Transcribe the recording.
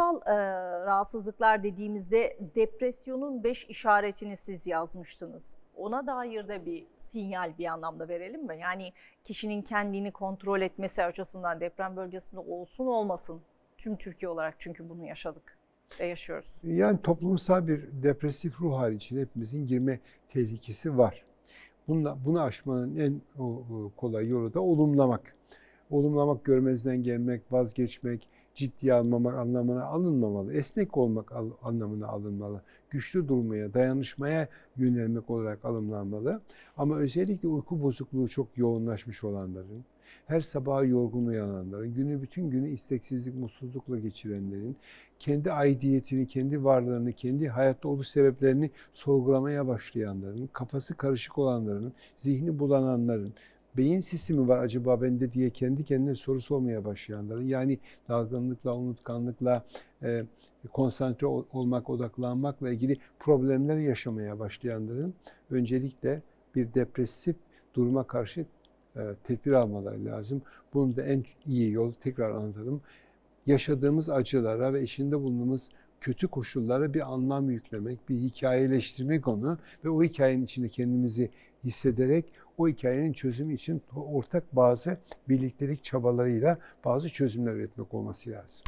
ruhsal e, rahatsızlıklar dediğimizde depresyonun 5 işaretini siz yazmıştınız. Ona dair de bir sinyal bir anlamda verelim mi? Yani kişinin kendini kontrol etmesi açısından deprem bölgesinde olsun olmasın. Tüm Türkiye olarak çünkü bunu yaşadık ve yaşıyoruz. Yani toplumsal bir depresif ruh hali içine hepimizin girme tehlikesi var. Bunla, bunu aşmanın en kolay yolu da olumlamak. Olumlamak, görmezden gelmek, vazgeçmek, ciddiye almamak anlamına alınmamalı. Esnek olmak anlamına alınmalı. Güçlü durmaya, dayanışmaya yönelmek olarak alımlanmalı. Ama özellikle uyku bozukluğu çok yoğunlaşmış olanların, her sabah yorgun uyananların, günü bütün günü isteksizlik, mutsuzlukla geçirenlerin, kendi aidiyetini, kendi varlığını, kendi hayatta oluş sebeplerini sorgulamaya başlayanların, kafası karışık olanların, zihni bulananların, beyin sisi mi var acaba bende diye kendi kendine soru sormaya başlayanların, yani dalgınlıkla, unutkanlıkla, e, konsantre ol- olmak, odaklanmakla ilgili problemler yaşamaya başlayanların öncelikle bir depresif duruma karşı e, tedbir almaları lazım. Bunun da en iyi yol tekrar anlatalım. Yaşadığımız acılara ve içinde bulunduğumuz kötü koşullara bir anlam yüklemek, bir hikayeleştirmek onu ve o hikayenin içinde kendimizi hissederek o hikayenin çözümü için ortak bazı birliktelik çabalarıyla bazı çözümler üretmek olması lazım.